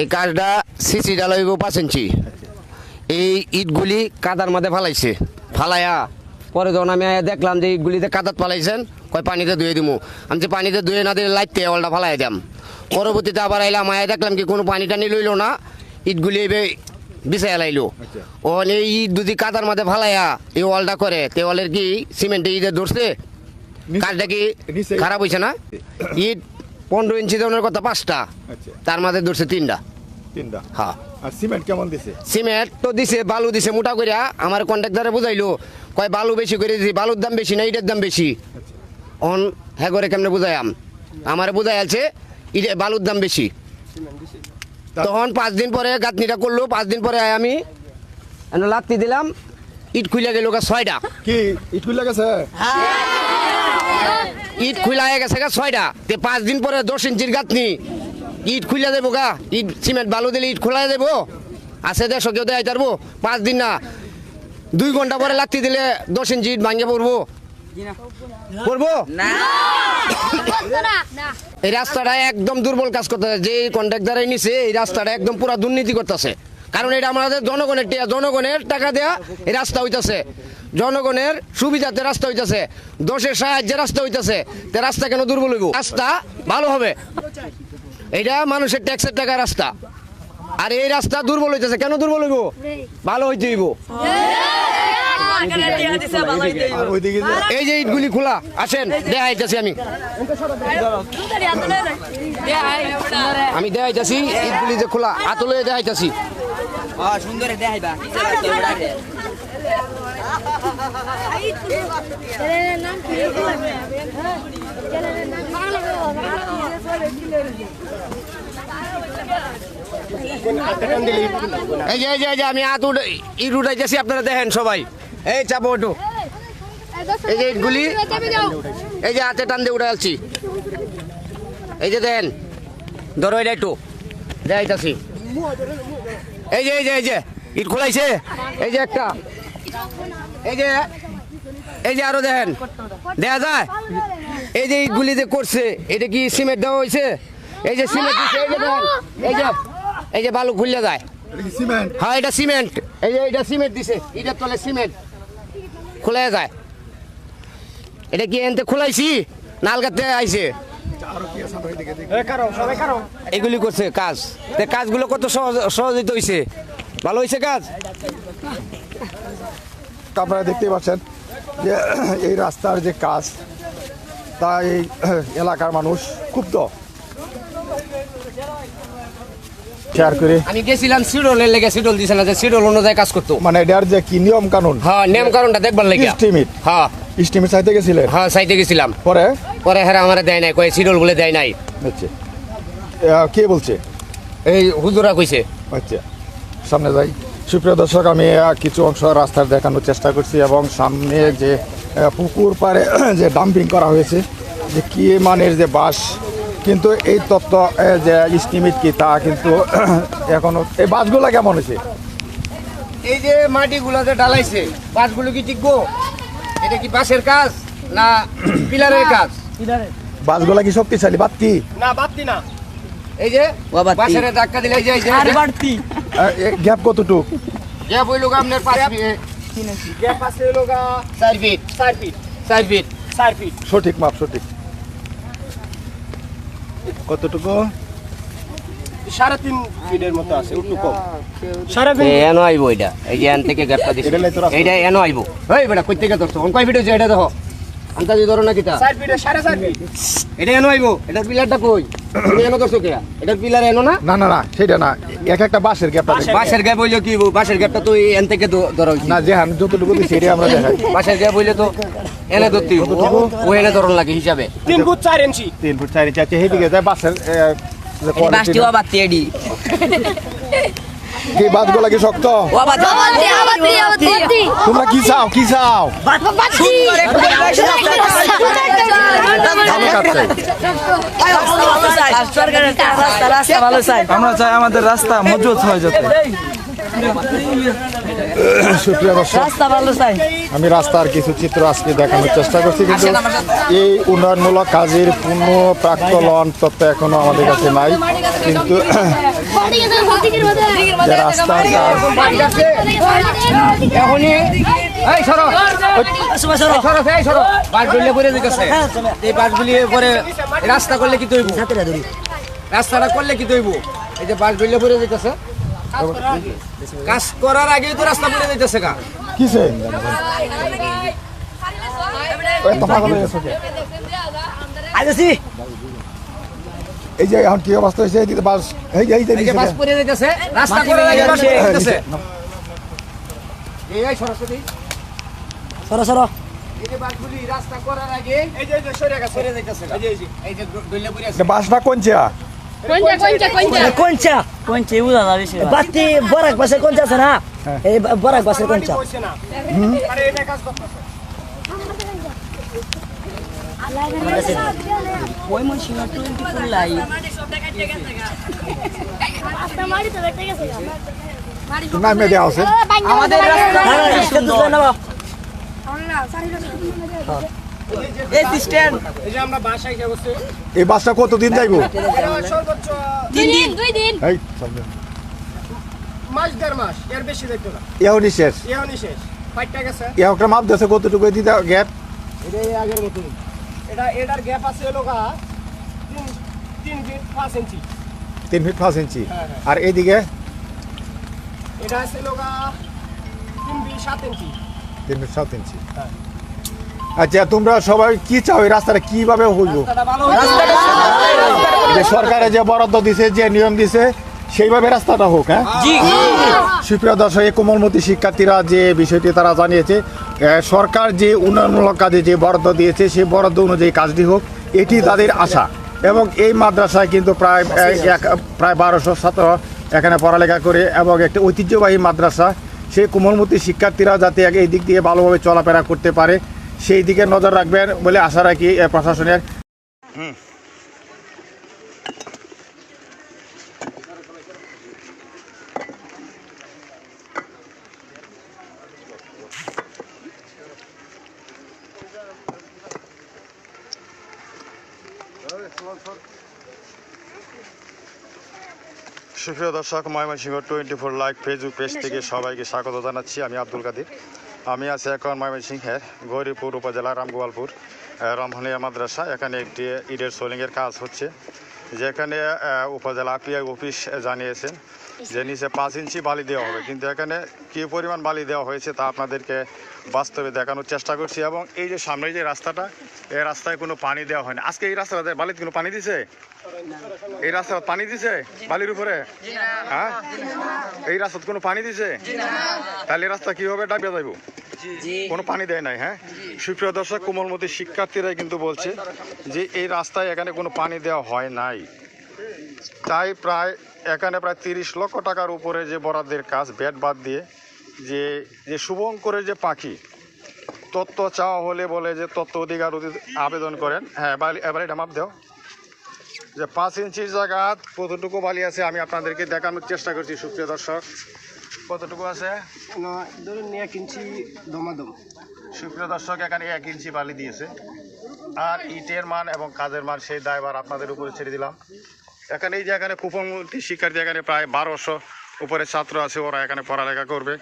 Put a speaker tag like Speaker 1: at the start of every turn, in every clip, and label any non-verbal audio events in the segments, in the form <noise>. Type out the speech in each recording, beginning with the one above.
Speaker 1: এই কাজটা সিসি ডালাইব পাঁচ ইঞ্চি। এই ইটগুলি কাদার মধ্যে ফালাইছে। ফালাইয়া পরে যখন আমি দেখলাম যে ইটগুলিতে কাদাত ফালাইছেন কয় পানিতে ধুয়ে দিমু। আমি যে পানিতে ধুয়ে না দিলে লাইতে অলটা ফালাই দাম পরবর্তীতে আবার আইলাম আয়া দেখলাম কি কোনো পানি টানি লইলো না ইটগুলি এবে বিছাই লাইলো। ও এই ইট যদি কাদার মধ্যে ফালাইয়া এই ওয়ালটা করে তে ওয়ালের কি সিমেন্টে ইটে ধরছে? কাজটা কি খারাপ হয়েছে না? ইট <coughs> পনেরো ইঞ্চি ধরনের কথা পাঁচটা।
Speaker 2: আচ্ছা।
Speaker 1: তার মাঝে ধরছে তিনটা।
Speaker 2: তিনটা।
Speaker 1: হ্যাঁ।
Speaker 2: আর সিমেন্ট কেমন দিছে?
Speaker 1: সিমেন্ট তো দিছে বালু দিছে মোটা করিয়া আমার কন্ট্রাক্টারে বুঝাইলো কয় বালু বেশি করে দিছি বালুর দাম বেশি না ইটের দাম বেশি। অন হ্যাঁ করে কেমনে বুঝাইয়াম? আমার বুঝাই আছে ইটে বালুর দাম বেশি। তখন পাঁচ দিন পরে গাঁথনিটা করল পাঁচ দিন পরে আমি এনে লাত্তি দিলাম ইট খুলে গেল ছয়টা।
Speaker 2: কি ইটকুল লাগেছে
Speaker 1: ইট খুলা হয়ে গেছে গা ছয়টা। তে পাঁচ দিন পরে দশ ইঞ্চির গাঁথনি। ইট খুলে দেবো গা। ইট সিমেন্ট বালু দিলে ইট খোলা দেবো। আছে দেড়শো কেউ দেয় তারবো। পাঁচ দিন না। দুই ঘণ্টা পরে লাত্তি দিলে দশ ইঞ্চি ইট ভাঙে পড়ব। পড়ব? এই রাস্তাটা একদম দুর্বল কাজ করতেছে। যে কন্ট্রাক্টারে নিছে এই রাস্তাটা একদম পুরা দুর্নীতি করতেছে। কারণ এটা আমাদের জনগণের জনগণের টাকা দেয়া এই রাস্তা হইতাছে। জনগণের সুবিধাতে রাস্তা হইতেছে। দোষের সাহায্যে রাস্তা হইতাছে। তে রাস্তা কেন দুর্বল হইব? রাস্তা ভালো হবে। এটা মানুষের ট্যাক্সের টাকা রাস্তা। আর এই রাস্তা দুর্বল হইতেছে। কেন দুর্বল হইব? ভালো হইতে হইব। এই যে ইটগুলি খোলা, আসেন দেখাইতেছি আমি। আমি দেখাইতেছি ইটগুলি যে খোলা, আতলে দেখাইতেছি
Speaker 3: সুন্দরে
Speaker 1: এই যে এই যে আমি আত উঠে ইট উঠাইতেছি, আপনারা দেখেন সবাই। এই চাপো ওটু এই যে ইটগুলি, এই যে হাতে টান দিয়ে উঠে আসছি এই যে দেন, ধরো এটা একটু। দেখাইতেছি। এই যে এই যে এই যে, ইট খোলাইছে। এই যে একটা। এই যে এই যে আরও দেখেন। দেখা যায়? এই যে ইটগুলি যে করছে এটা কি সিমেন্ট দেওয়া হয়েছে? এই যে সিমেন্ট দিচ্ছে এই যে দেখেন। এই যে এই যে বালু খুললে যায়।
Speaker 2: সিমেন্ট?
Speaker 1: হ্যাঁ এটা সিমেন্ট। এই যে এটা সিমেন্ট দিছে এটার তলে সিমেন্ট। খোলা যায়। এটা কি এনতে খোলাইছি? নালগাতে আইছে? এগুলি করছে কাজ। তে কাজগুলো কত সহজ সহজিত হয়েছে ভালো হয়েছে কাজ?
Speaker 2: আপনারা দেখতেই পাচ্ছেন যে এই রাস্তার যে কাজ তা এই এলাকার মানুষ ক্ষুব্ধ। শেয়ার করে।
Speaker 1: আমি গেছিলাম সিডলের লেগে সিডল দিছে না যে সিডল অনুযায়ী কাজ করতো।
Speaker 2: মানে এটার যে কি নিয়ম কানুন?
Speaker 1: হ্যাঁ নিয়ম কারণটা দেখবার লেগে
Speaker 2: Estimate।
Speaker 1: হ্যাঁ।
Speaker 2: চাইতে গেছিলেন?
Speaker 1: হ্যাঁ সাইতে গেছিলাম।
Speaker 2: পরে?
Speaker 1: পরে হ্যাঁ আমার দেয় নাই কয়ে সিডল বলে দেয় নাই।
Speaker 2: আচ্ছা। আহ, কে বলছে?
Speaker 1: এই হুজুরা কইছে।
Speaker 2: আচ্ছা। সামনে যাই। সুপ্রিয় দর্শক আমি কিছু অংশ রাস্তার দেখানোর চেষ্টা করছি এবং সামনে যে পুকুর পাড়ে <clears throat> যে ডাম্পিং করা হয়েছে যে কি মানের যে বাস কিন্তু এই তত্ত্ব যে ইস্টিমেট কি তা কিন্তু <clears throat> এখনও এই বাসগুলো কেমন হয়েছে?
Speaker 1: এই যে মাটিগুলো যে ঢালাইছে বাসগুলো কি টিকবো এটা কি বাসের কাজ না <clears throat> পিলারের কাজ?
Speaker 2: বাসগুলো কি শক্তিশালী বাদ কি
Speaker 1: এই যে
Speaker 3: বাতি।
Speaker 1: ধাক্কা দিলে এই যে এই যে
Speaker 2: গ্যাপ কতটুক?
Speaker 1: গ্যাপ হইল গা আপনার পাঁচ গ্যাপ আছে হইল গা চার ফিট। চার ফিট। চার ফিট। চার ফিট।
Speaker 2: সঠিক মাপ সঠিক। কতটুকু?
Speaker 4: সাড়ে তিন ফিটের মতো আছে একটু কম।
Speaker 1: এনো আইবো এটা। এই যে এন থেকে গ্যাপটা দিছে।
Speaker 2: এটা
Speaker 1: এনো আইবো। এই বেটা কই থেকে ধরছো? অন কয় ফিট হইছে এটা দেখো। আন্তাজি ধরো না কিটা এটা এনো আইবো? এটার পিলারটা কই? তুমি এনো ধরছো কে এটার পিলার এনো না?
Speaker 2: না না না সেটা না। এক একটা বাসের গ্যাপটা
Speaker 1: বাসের গ্যাপ হইল কি? বাসের গ্যাপটা তো এন থেকে ধরা হইছে
Speaker 2: না যে হান যতটুকু দিচ্ছি এটা আমরা দেখাই।
Speaker 1: বাসের গ্যাপ হইলে তো এনে ধরতে। ও এনে ধরন লাগে হিসাবে।
Speaker 4: তিন ফুট চার ইঞ্চি।
Speaker 2: তিন ফুট চার ইঞ্চি আছে সেইদিকে যায় বাসের এ, যে quality কি বাসগুলো কি শক্ত? তোমরা কি চাও কি চাও?
Speaker 5: আমরা চাই আমাদের রাস্তা মজবুত হয়ে যাতে।
Speaker 2: সুপ্রিয় দর্শক আমি রাস্তার কিছু চিত্র আজকে দেখানোর চেষ্টা করছি কিন্তু এই উন্নয়নমূলক কাজের পূর্ণ প্রাক্তলন তত্ত্ব এখনও আমাদের কাছে নাই। কিন্তু রাস্তার
Speaker 1: রাস্তা করলে কি তৈব? রাস্তাটা করলে কি তৈব? এই যে বাসগুলি পরে দিতেছে কাজ করার আগেই তো রাস্তা পরে দিতেছে কা
Speaker 2: কিসে? এই যে এখন কি অবস্থা হয়েছে? এই বাস এই যে এই যে
Speaker 1: বাস পরে দিতেছে রাস্তা করার আগে বাস পরে দিতেছে এই এই সরস্বতী
Speaker 3: সরো সরো
Speaker 1: এই। যে বাসগুলি রাস্তা করার আগে
Speaker 4: এই যে এই যে সরে গেছে।
Speaker 1: পরে দিতেছে এই যে এই যে। এই যে গইলা পরে আছে।
Speaker 2: এটা বাসটা
Speaker 6: কোনটা কোনটা
Speaker 3: কোনচা কোনচা উদা যাবে বাতি বরাক বাসে কোনচা আছে না এই বরাক বাসের কোনচা
Speaker 4: কইছে আরে এটা কাজ করতেছে
Speaker 3: ওই 24 লাই
Speaker 2: নামে দেওয়া আছে
Speaker 6: আমাদের
Speaker 3: রাস্তা এই
Speaker 2: বাসটা কতদিন যাইবো?
Speaker 4: সর্বোচ্চ
Speaker 6: দিন দুই দিন।
Speaker 2: এই চলবে।
Speaker 4: মাস দেড় মাস এর বেশি দেখতো না।
Speaker 2: এখনই শেষ।
Speaker 4: এখনই শেষ। ফাইটটা গেছে।
Speaker 2: একটা মাপ দিয়েছে কতটুকু দিতে গ্যাপ?
Speaker 4: আগের মতন এটা এটার গ্যাপ আছে তিন ফিট পাঁচ ইঞ্চি
Speaker 2: তিন ফিট পাঁচ ইঞ্চি
Speaker 4: হ্যাঁ, হ্যাঁ।
Speaker 2: আর এইদিকে
Speaker 4: এটা আছে তিন ফিট সাত ইঞ্চি
Speaker 2: তিন ফিট সাত ইঞ্চি আচ্ছা তোমরা সবাই কি চাও এই রাস্তাটা কীভাবে হইব? যে সরকারে যে বরাদ্দ দিছে যে নিয়ম দিছে সেইভাবে রাস্তাটা হোক হ্যাঁ? সুপ্রিয় দর্শক কোমলমতি শিক্ষার্থীরা যে বিষয়টি তারা জানিয়েছে সরকার যে উন্নয়নমূলক কাজে যে বরাদ্দ দিয়েছে সেই বরাদ্দ অনুযায়ী কাজটি হোক এটি তাদের আশা। এবং এই মাদ্রাসায় কিন্তু প্রায় এক- প্রায় বারোশো ছাত্র এখানে পড়ালেখা করে এবং একটি ঐতিহ্যবাহী মাদ্রাসা। সেই কোমলমতি শিক্ষার্থীরা যাতে এই দিক দিয়ে ভালোভাবে চলাফেরা করতে পারে সেই দিকে নজর রাখবেন বলে আশা রাখি প্রশাসনের। সুপ্রিয় দর্শক, Mymensingh twenty four live Facebook page থেকে সবাইকে স্বাগত জানাচ্ছি। আমি আব্দুল কাদির। আমি আছি এখন ময়মনসিংহের গৌরীপুর উপজেলা রামগোয়ালপুর রমহনিয়া মাদ্রাসা। এখানে একটি ইডের সোলিংয়ের কাজ হচ্ছে, যেখানে উপজেলা পিআই অফিস জানিয়েছেন। যে নিচে পাঁচ ইঞ্চি বালি দেওয়া হবে। কিন্তু এখানে কী পরিমাণ বালি দেওয়া হয়েছে তা আপনাদেরকে বাস্তবে দেখানোর চেষ্টা করছি এবং এই যে সামনে যে রাস্তাটা, এই রাস্তায় কোনো পানি দেওয়া হয়নি। আজকে এই রাস্তাটাতে বালিতে কোনো পানি দিছে? এই রাস্তা পানি দিছে বালির উপরে? হ্যাঁ? এই রাস্তাত কোনো পানি দিছে? তাহলে রাস্তা কীভাবে ডাবিয়া যাইব? কোনো পানি দেয় নাই হ্যাঁ? সুপ্রিয় দর্শক, কোমলমতি শিক্ষার্থীরাই কিন্তু বলছে যে এই রাস্তায় এখানে কোনো পানি দেওয়া হয় নাই। তাই প্রায় এখানে প্রায় তিরিশ লক্ষ টাকার উপরে যে বরাদ্দের কাজ ব্যাট বাদ দিয়ে যে যে শুভঙ্করের যে পাখি তত্ত্ব চাওয়া হলে বলে যে তত্ত্ব অধিকার অধি- আবেদন করেন। হ্যাঁ বালি এবার এটা মাপ দেও। যে পাঁচ ইঞ্চির জায়গা কতটুকু বালি আছে আমি আপনাদেরকে দেখানোর চেষ্টা করছি সুপ্রিয় দর্শক। কতটুকু আছে?
Speaker 4: ন- ধরুন এক ইঞ্চি দমাদম।
Speaker 2: সুপ্রিয় দর্শক এখানে এক ইঞ্চি বালি দিয়েছে। আর ইটের মান এবং কাজের মান সেই দায়ভার আপনাদের উপরে ছেড়ে দিলাম। এখানে এই যে এখানে কুপমূর্তি শিক্ষার্থী এখানে প্রায় বারোশো উপরে ছাত্র আছে, ওরা এখানে পড়ালেখা করবে।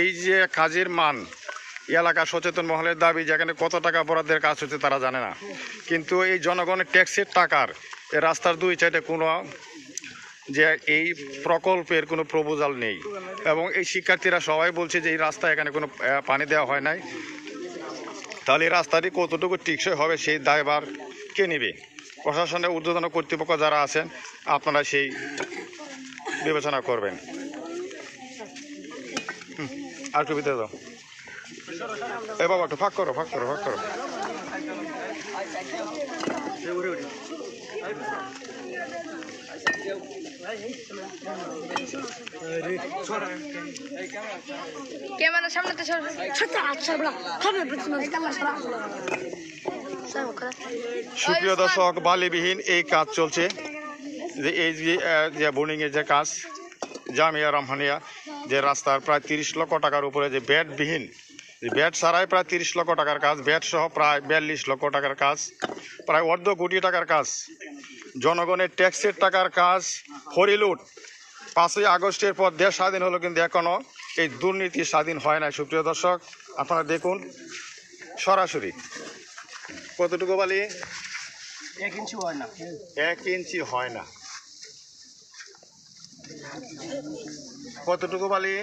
Speaker 2: এই যে কাজের মান এলাকা সচেতন মহলের দাবি যেখানে কত টাকা বরাদ্দের কাজ হচ্ছে তারা জানে না। কিন্তু এই জনগণের ট্যাক্সের টাকার রাস্তার দুই সাইডে কোনো যে এই প্রকল্পের কোনো প্রপোজাল নেই। এবং এই শিক্ষার্থীরা সবাই বলছে যে এই রাস্তা এখানে কোনো পানি দেওয়া হয় নাই। তাহলে এই রাস্তাটি কতটুকু টিকসই হবে সেই দায়ভার কে নেবে? প্রশাসনের ঊর্ধ্বতন কর্তৃপক্ষ যারা আছেন, আপনারা সেই বিবেচনা করবেন। আর একটু ভিতরে দাও। এ বাবা, একটু ফাঁক করো ফাঁক করো ফাঁক করো।
Speaker 6: ক্যামেরার সামনে তো ছোট আচ্ছা
Speaker 2: সুপ্রিয় দর্শক, বালিবিহীন এই কাজ চলছে। যে এই যে বোর্ডিংয়ের যে কাজ, জামিয়া রহমানিয়া যে রাস্তার প্রায় তিরিশ লক্ষ টাকার উপরে যে ব্যাটবিহীন যে ব্যাট ছাড়াই প্রায় তিরিশ লক্ষ টাকার কাজ ব্যাট সহ প্রায় বিয়াল্লিশ লক্ষ টাকার কাজ, প্রায় অর্ধ কোটি টাকার কাজ, জনগণের ট্যাক্সের টাকার কাজ হরিলুট পাঁচই আগস্টের পর দেশ স্বাধীন হলো কিন্তু এখনও এই দুর্নীতি স্বাধীন হয় না সুপ্রিয় দর্শক, আপনারা দেখুন, সরাসরি কতটুকু বালি?
Speaker 4: এক ইঞ্চি হয় না।
Speaker 2: এক ইঞ্চি হয় না। কতটুকু বালি?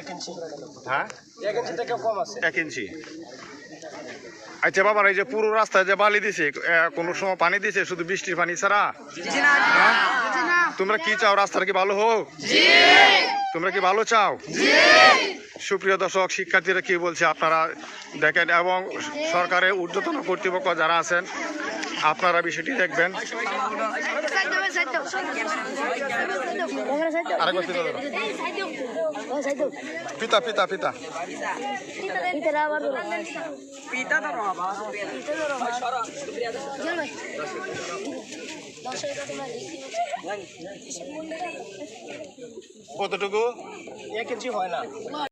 Speaker 4: এক ইঞ্চি।
Speaker 2: হ্যাঁ?
Speaker 4: এক ইঞ্চি থেকে কম আছে।
Speaker 2: এক ইঞ্চি। আচ্ছা বাবার এই যে পুরো রাস্তায় যে বালি দিছে কোনো সময় পানি দিছে শুধু বৃষ্টির পানি ছাড়া? হ্যাঁ? তোমরা কি চাও রাস্তার কি ভালো হোক? তোমরা কি ভালো চাও? সুপ্রিয় দর্শক, শিক্ষার্থীরা কি বলছে আপনারা দেখেন, এবং সরকারের ঊর্ধ্বতন কর্তৃপক্ষ যারা আছেন, আপনারা বিষয়টি দেখবেন। পিতা পিতা পিতা। কতটুকু?
Speaker 4: এক ইঞ্চি হয় না।